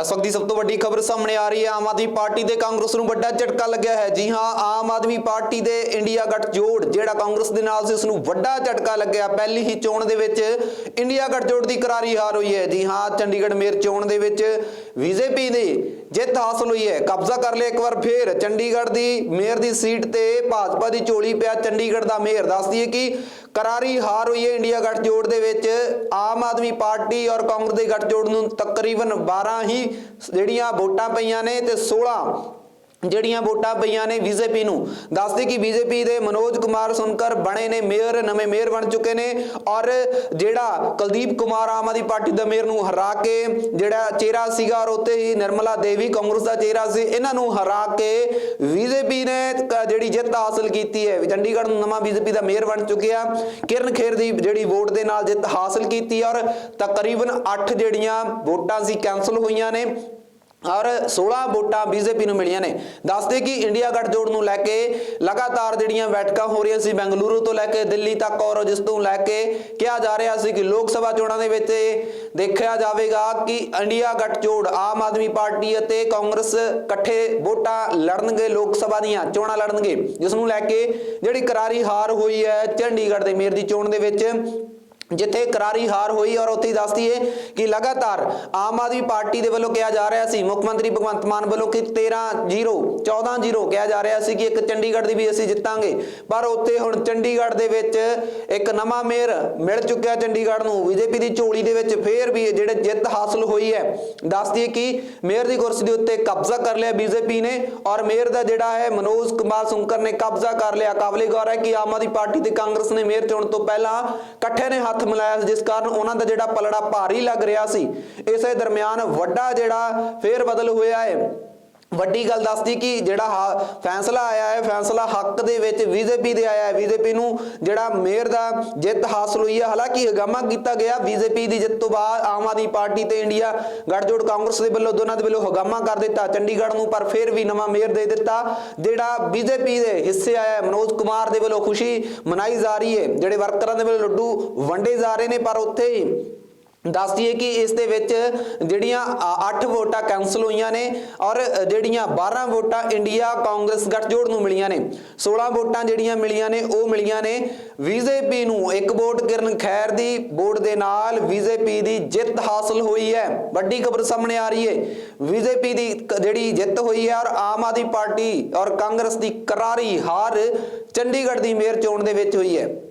ਇਸ ਵਕਤ ਦੀ ਸਭ ਤੋਂ ਵੱਡੀ ਖਬਰ ਸਾਹਮਣੇ ਆ ਰਹੀ ਹੈ। ਆਮ ਆਦਮੀ ਪਾਰਟੀ ਦੇ ਕਾਂਗਰਸ ਨੂੰ ਵੱਡਾ ਝਟਕਾ ਲੱਗਿਆ ਹੈ। ਜੀ ਹਾਂ, ਆਮ ਆਦਮੀ ਪਾਰਟੀ ਦੇ ਇੰਡੀਆ ਗੱਠਜੋੜ ਜਿਹੜਾ ਕਾਂਗਰਸ ਦੇ ਨਾਲ ਸੀ ਉਸ ਨੂੰ ਵੱਡਾ ਝਟਕਾ ਲੱਗਿਆ। ਪਹਿਲੀ ਹੀ ਚੋਣ ਦੇ ਵਿੱਚ ਇੰਡੀਆ ਗੱਠਜੋੜ ਦੀ ਕਰਾਰੀ ਹਾਰ ਹੋਈ ਹੈ। ਜੀ ਹਾਂ, ਚੰਡੀਗੜ੍ਹ ਮੇਅਰ ਚੋਣ ਦੇ ਵਿੱਚ ਬੀਜੇਪੀ ਦੀ ਜਿੱਤ ਹਾਸਲ ਹੋਈ ਹੈ। ਕਬਜ਼ਾ ਕਰ ਲਿਆ ਇੱਕ ਵਾਰ ਫੇਰ। ਚੰਡੀਗੜ੍ਹ ਦੀ ਮੇਅਰ ਦੀ ਸੀਟ ਤੇ ਭਾਜਪਾ ਦੀ ਝੋਲੀ ਪਿਆ। ਚੰਡੀਗੜ੍ਹ ਦਾ ਮੇਅਰ ਦੱਸਦੀ ਹੈ ਕਿ ਕਰਾਰੀ ਹਾਰ ਹੋਈ ਹੈ ਇੰਡੀਆ ਗੱਠਜੋੜ ਦੇ ਵਿੱਚ। ਆਮ ਆਦਮੀ ਪਾਰਟੀ ਔਰ ਕਾਂਗਰਸ ਦੇ ਗੱਠਜੋੜ ਨੂੰ ਤਕਰੀਬਨ 12 ਹੀ ਜਿਹੜੀਆਂ ਵੋਟਾਂ ਪਈਆਂ ਨੇ ਤੇ 16 ਜਿਹੜੀਆਂ ਵੋਟਾਂ ਪਈਆਂ ਨੇ ਬੀਜੇਪੀ ਨੂੰ। ਦੱਸਦੇ ਕਿ ਬੀਜੇਪੀ ਦੇ ਮਨੋਜ ਕੁਮਾਰ ਸੁਨਕਰ ਬਣੇ ਨੇ ਮੇਅਰ, ਨਵੇਂ ਮੇਅਰ ਬਣ ਚੁੱਕੇ ਨੇ ਔਰ ਜਿਹੜਾ ਕੁਲਦੀਪ ਕੁਮਾਰ ਆਮ ਆਦਮੀ ਪਾਰਟੀ ਦਾ ਮੇਅਰ ਨੂੰ ਹਰਾ ਕੇ ਜਿਹੜਾ ਚਿਹਰਾ ਸੀਗਾ ਔਰ ਉੱਤੇ ਹੀ ਨਿਰਮਲਾ ਦੇਵੀ ਕਾਂਗਰਸ ਦਾ ਚਿਹਰਾ ਸੀ, ਇਹਨਾਂ ਨੂੰ ਹਰਾ ਕੇ ਬੀਜੇਪੀ ਨੇ ਜਿਹੜੀ ਜਿੱਤ ਹਾਸਲ ਕੀਤੀ ਹੈ। ਚੰਡੀਗੜ੍ਹ ਨੂੰ ਨਵਾਂ ਬੀਜੇਪੀ ਦਾ ਮੇਅਰ ਬਣ ਚੁੱਕਿਆ। ਕਿਰਨ ਖੇਰ ਦੀ ਜਿਹੜੀ ਵੋਟ ਦੇ ਨਾਲ ਜਿੱਤ ਹਾਸਲ ਕੀਤੀ ਔਰ ਤਕਰੀਬਨ 8 ਜਿਹੜੀਆਂ ਵੋਟਾਂ ਸੀ ਕੈਨਸਲ ਹੋਈਆਂ ਨੇ। ਔਰ 16 ਵੋਟਾਂ ਬੀਜੇਪੀ ਨੂੰ ਮਿਲੀਆਂ ਨੇ। ਦੱਸਦੇ ਕਿ ਇੰਡੀਆ ਗੱਠਜੋੜ ਨੂੰ ਲੈ ਕੇ ਲਗਾਤਾਰ ਜਿਹੜੀਆਂ ਬੈਠਕਾਂ ਹੋ ਰਹੀਆਂ ਸੀ ਬੈਂਗਲੁਰੂ ਤੋਂ ਲੈ ਕੇ ਦਿੱਲੀ ਤੱਕ ਔਰ ਜਿਸ ਤੋਂ ਲੈ ਕੇ ਕਿਹਾ ਜਾ ਰਿਹਾ ਸੀ ਕਿ ਲੋਕ ਸਭਾ ਚੋਣਾਂ ਦੇ ਵਿੱਚ ਦੇਖਿਆ ਜਾਵੇਗਾ ਕਿ ਇੰਡੀਆ ਗੱਠਜੋੜ ਆਮ ਆਦਮੀ ਪਾਰਟੀ ਅਤੇ ਕਾਂਗਰਸ ਇਕੱਠੇ ਵੋਟਾਂ ਲੜਨਗੇ, ਲੋਕ ਸਭਾ ਦੀਆਂ ਚੋਣਾਂ ਲੜਨਗੇ। ਜਿਸ ਨੂੰ ਲੈ ਕੇ ਜਿਹੜੀ ਕਰਾਰੀ ਹਾਰ ਹੋਈ ਹੈ ਚੰਡੀਗੜ੍ਹ ਦੇ ਮੇਅਰ ਦੀ ਚੋਣ ਦੇ ਵਿੱਚ ਜਿੱਥੇ ਕਰਾਰੀ ਹਾਰ ਹੋਈ ਔਰ ਉੱਥੇ ਹੀ ਦੱਸਦੀ ਹੈ ਕਿ ਲਗਾਤਾਰ ਆਮ ਆਦਮੀ ਪਾਰਟੀ ਦੇ ਵੱਲੋਂ ਕਿਹਾ ਜਾ ਰਿਹਾ ਸੀ, ਮੁੱਖ ਮੰਤਰੀ ਭਗਵੰਤ ਮਾਨ ਵੱਲੋਂ ਕਿ 13-0 14-0 ਕਿਹਾ ਜਾ ਰਿਹਾ ਸੀ ਕਿ ਇੱਕ ਚੰਡੀਗੜ੍ਹ ਦੀ ਵੀ ਅਸੀਂ ਜਿੱਤਾਂਗੇ। ਪਰ ਉੱਥੇ ਹੁਣ ਚੰਡੀਗੜ੍ਹ ਦੇ ਵਿੱਚ ਇੱਕ ਨਵਾਂ ਮੇਅਰ ਮਿਲ ਚੁੱਕਿਆ ਚੰਡੀਗੜ੍ਹ ਨੂੰ। ਬੀਜੇਪੀ ਦੀ ਝੋਲੀ ਦੇ ਵਿੱਚ ਫੇਰ ਵੀ ਜਿਹੜੇ ਜਿੱਤ ਹਾਸਲ ਹੋਈ ਹੈ, ਦੱਸਦੀ ਹੈ ਕਿ ਮੇਅਰ ਦੀ ਕੁਰਸੀ ਦੇ ਉੱਤੇ ਕਬਜ਼ਾ ਕਰ ਲਿਆ ਬੀਜੇਪੀ ਨੇ ਔਰ ਮੇਅਰ ਦਾ ਜਿਹੜਾ ਹੈ ਮਨੋਜ ਕੁਮਾਰ ਸੁੰਕਰ ਨੇ ਕਬਜ਼ਾ ਕਰ ਲਿਆ। ਕਾਬਲੇ ਗੌਰ ਹੈ ਕਿ ਆਮ ਆਦਮੀ ਪਾਰਟੀ ਤੇ ਕਾਂਗਰਸ ਨੇ ਮੇਅਰ ਚੋਣ ਤੋਂ ਪਹਿਲਾਂ ਇਕੱਠੇ ਨੇ ਹੱਥ ਮਿਲਾਇਆ ਸੀ, ਜਿਸ ਕਾਰਨ ਉਹਨਾਂ ਦਾ ਜਿਹੜਾ ਪਲੜਾ ਭਾਰੀ ਲੱਗ ਰਿਹਾ ਸੀ ਇਸੇ ਦਰਮਿਆਨ ਵੱਡਾ ਜਿਹੜਾ ਫੇਰ ਬਦਲ ਹੋਇਆ ਹੈ। ਵੱਡੀ ਗੱਲ ਦੱਸਦੀ ਕਿ ਜਿਹੜਾ ਫੈਸਲਾ ਆਇਆ ਹੈ, ਫੈਸਲਾ ਹੱਕ ਦੇ ਵਿੱਚ ਬੀਜੇਪੀ ਦੇ ਆਇਆ ਹੈ। ਬੀਜੇਪੀ ਨੂੰ ਜਿਹੜਾ ਮੇਅਰ ਦਾ ਜਿੱਤ ਹਾਸਲ ਹੋਈ ਹੈ। ਹਾਲਾਂਕਿ ਹਗਾਮਾ ਕੀਤਾ ਗਿਆ ਬੀਜੇਪੀ ਦੀ ਜਿੱਤ ਤੋਂ ਬਾਅਦ ਆਮ ਆਦਮੀ ਪਾਰਟੀ ਤੇ ਇੰਡੀਆ ਗੱਠਜੋੜ ਕਾਂਗਰਸ ਦੇ ਵੱਲੋਂ ਦੋਨਾਂ ਦੇ ਵੱਲੋਂ ਹਗਾਮਾ ਕਰ ਦਿੱਤਾ ਚੰਡੀਗੜ੍ਹ ਨੂੰ, ਪਰ ਫਿਰ ਵੀ ਨਵਾਂ ਮੇਅਰ ਦੇ ਦਿੱਤਾ। ਜਿਹੜਾ ਬੀਜੇਪੀ ਦੇ ਹਿੱਸੇ ਆਇਆ ਮਨੋਜ ਕੁਮਾਰ ਦੇ ਵੱਲੋਂ ਖੁਸ਼ੀ ਮਨਾਈ ਜਾ ਰਹੀ ਹੈ। ਜਿਹੜੇ ਵਰਕਰਾਂ ਦੇ ਵੱਲੋਂ ਲੱਡੂ ਵੰਡੇ ਜਾ ਰਹੇ ਨੇ, ਪਰ ਉੱਥੇ ਹੀ ਦੱਸਦੀ ਹੈ ਕਿ ਇਸ ਦੇ ਵਿੱਚ ਜਿਹੜੀਆਂ 8 ਵੋਟਾਂ ਕੈਂਸਲ ਹੋਈਆਂ ਨੇ ਔਰ ਜਿਹੜੀਆਂ 12 ਵੋਟਾਂ ਇੰਡੀਆ ਕਾਂਗਰਸ ਗੱਠਜੋੜ ਨੂੰ ਮਿਲੀਆਂ ਨੇ। 16 ਵੋਟਾਂ ਜਿਹੜੀਆਂ ਮਿਲੀਆਂ ਨੇ, ਉਹ ਮਿਲੀਆਂ ਨੇ ਬੀਜੇਪੀ ਨੂੰ। ਇੱਕ ਵੋਟ ਕਿਰਨ ਖੈਰ ਦੀ, ਵੋਟ ਦੇ ਨਾਲ ਬੀਜੇਪੀ ਦੀ ਜਿੱਤ ਹਾਸਲ ਹੋਈ ਹੈ। ਵੱਡੀ ਖਬਰ ਸਾਹਮਣੇ ਆ ਰਹੀ ਹੈ। ਬੀਜੇਪੀ ਦੀ ਜਿਹੜੀ ਜਿੱਤ ਹੋਈ ਹੈ ਔਰ ਆਮ ਆਦਮੀ ਪਾਰਟੀ ਔਰ ਕਾਂਗਰਸ ਦੀ ਕਰਾਰੀ ਹਾਰ ਚੰਡੀਗੜ੍ਹ ਦੀ ਮੇਅਰ ਚੋਣ ਦੇ ਵਿੱਚ ਹੋਈ ਹੈ।